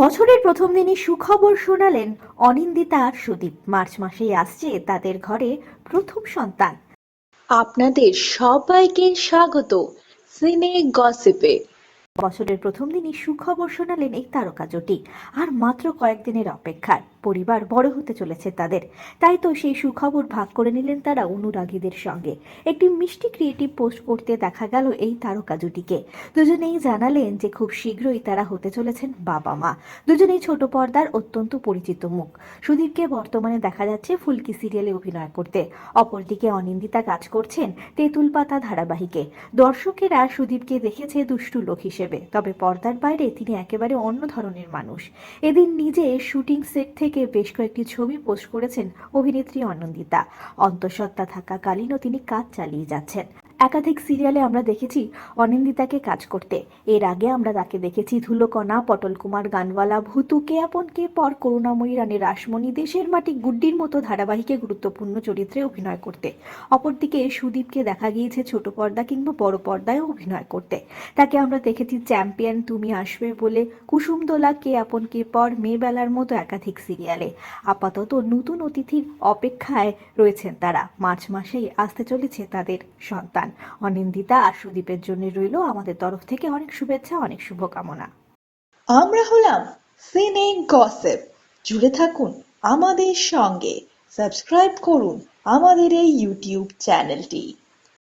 বছরের প্রথম দিনই সুখবর শোনালেন অনিন্দিতা আর সুদীপ। মার্চ মাসেই আসছে তাদের ঘরে প্রথম সন্তান। আপনাদের সবাইকে স্বাগত সিনে গসিপে। বছরের প্রথম দিনই সুখবর শোনালেন এই তারকা জুটি আর মাত্র কয়েকদিনের অপেক্ষার পরিবার বড় হতে চলেছে তাদের। তাই তো সেই সুখবর ভাগ করে নিলেন তারা অনুরাগীদের সঙ্গে। একটি মিষ্টি ক্রিয়েটিভ পোস্ট করতে দেখা গেল এই তারকা জুটিকে। দুজনেই জানালেন যে খুব শীঘ্রই তারা হতে চলেছেন বাবা মা। দুজনেই ছোট পর্দার অত্যন্ত পরিচিত মুখ। সুদীপকে বর্তমানে দেখা যাচ্ছে ফুলকি সিরিয়ালে অভিনয় করতে। অপরদিকে অনিন্দিতা কাজ করছেন তেঁতুল পাতা ধারাবাহিকে। দর্শকেরা সুদীপকে দেখেছে দুষ্টু লোক হিসেবে। তবে পর্দার বাইরে তিনি একেবারে অন্য ধরনের মানুষ। এদিন নিজে শুটিং সেট থেকে বেশ কয়েকটি ছবি পোস্ট করেছেন অভিনেত্রী অনন্দিতা। অন্তঃসত্ত্বা থাকাকালীনও তিনি কাজ চালিয়ে যাচ্ছেন। একাধিক সিরিয়ালে আমরা দেখেছি অনিন্দিতাকে কাজ করতে। এর আগে আমরা তাকে দেখেছি ধুলোকণা পটল কুমার গানওয়ালা, ভূতু, কে আপন কে পর, করুণাময়ী রানী রাসমণি, দেশের মাটি গুড্ডির মতো ধারাবাহিকে গুরুত্বপূর্ণ চরিত্রে অভিনয় করতে। অপরদিকে সুদীপকে দেখা গিয়েছে ছোট পর্দা কিংবা বড় পর্দায় অভিনয় করতে। তাকে আমরা দেখেছি চ্যাম্পিয়ন, তুমি আসবে বলে, কুসুমদোলা, কে আপন কে পর, মেয়েবেলার মতো একাধিক সিরিয়ালে। আপাতত নতুন অতিথির অপেক্ষায় রয়েছেন তারা। মার্চ মাসেই আসতে চলেছে তাদের সন্তান। অনিন্দিতা আর সুদীপের জন্য রইল আমাদের তরফ থেকে অনেক শুভেচ্ছা, অনেক শুভকামনা। আমরা হলাম সিনে গসেপ। জুড়ে থাকুন আমাদের সঙ্গে। সাবস্ক্রাইব করুন আমাদের এই ইউটিউব চ্যানেলটি।